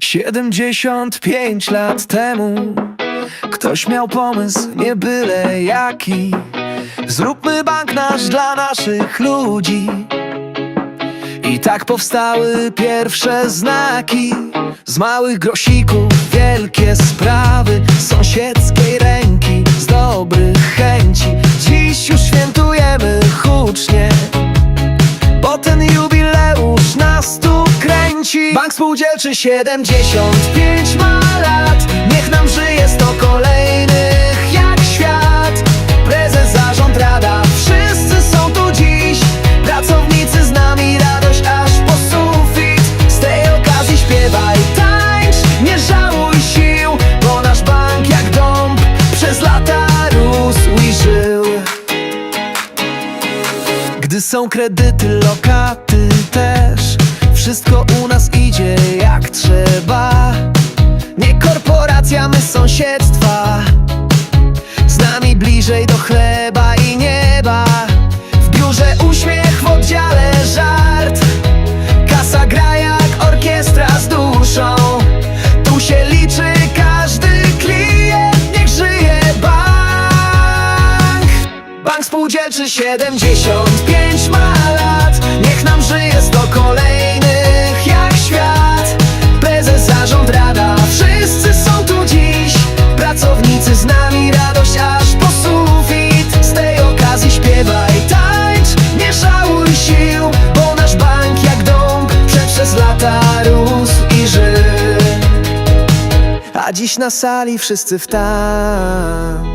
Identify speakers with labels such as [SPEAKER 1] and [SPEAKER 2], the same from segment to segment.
[SPEAKER 1] 75 lat temu Ktoś miał pomysł, nie byle jaki. Zróbmy bank nasz dla naszych ludzi. I tak powstały pierwsze znaki. Z małych grosików wielkie sprawy. Z Bank Spółdzielczy 75 ma lat. Niech nam żyje sto kolejnych jak świat. Prezes, zarząd, rada Wszyscy są tu dziś. Pracownicy z nami radość aż po sufit. Z tej okazji śpiewaj, tańcz Nie żałuj sił Bo nasz bank jak dąb Przez lata rósł i żył. Gdy są kredyty, lokaty też Wszystko u nas idzie jak trzeba. Nie korporacja, my sąsiedztwa. Z nami bliżej do chleba i nieba. W biurze uśmiech, w oddziale żart. Kasa gra jak orkiestra z duszą. Tu się liczy każdy klient, niech żyje bank. Bank Spółdzielczy 75 ma lat. Niech nam żyje A dziś na sali wszyscy w tam.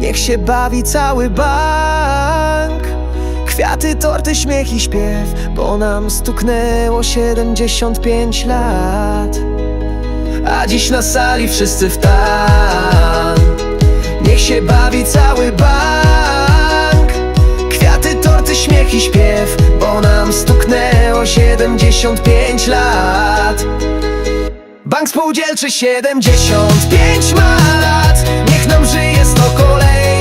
[SPEAKER 1] Niech się bawi cały bank. Kwiaty, torty, śmiech i śpiew Bo nam stuknęło 75 lat. A dziś na sali wszyscy w tam. Niech się bawi cały bank. Kwiaty, torty, śmiech i śpiew Bo nam stuknęło 75 lat Bank Spółdzielczy 75 ma lat. Niech nam żyje sto kolejnych